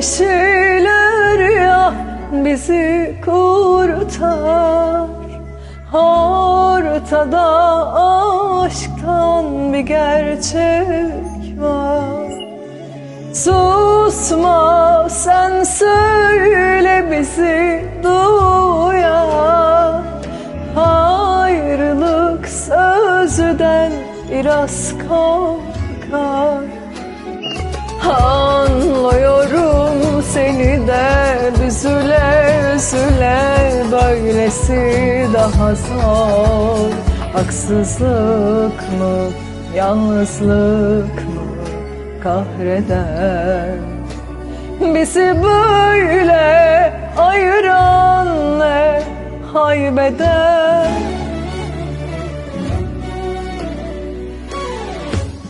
bir şeyler yap bizi kurtar. Ortada aşktan bir gerçek var. Susma sen söyle bizi duyar. Ayrılık sözden biraz korkar seni de üzüle üzüle Böylesi daha zor. Haksızlık mı, yalnızlık mı? Kahreder Bizi böyle ayıran ne? Haybeder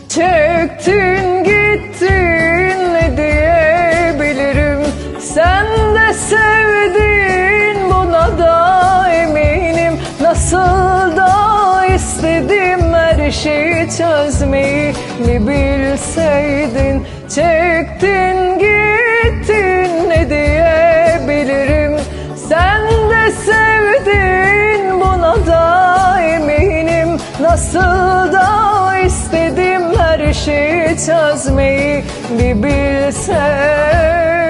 Çektin sevdin buna da eminim. Nasıl da istedim her şeyi çözmeyi. Mi bilseydin Çektin gittin ne diyebilirim? Sen de sevdin buna da eminim. Nasıl da istedim her şeyi çözmeyi. Bir bilsen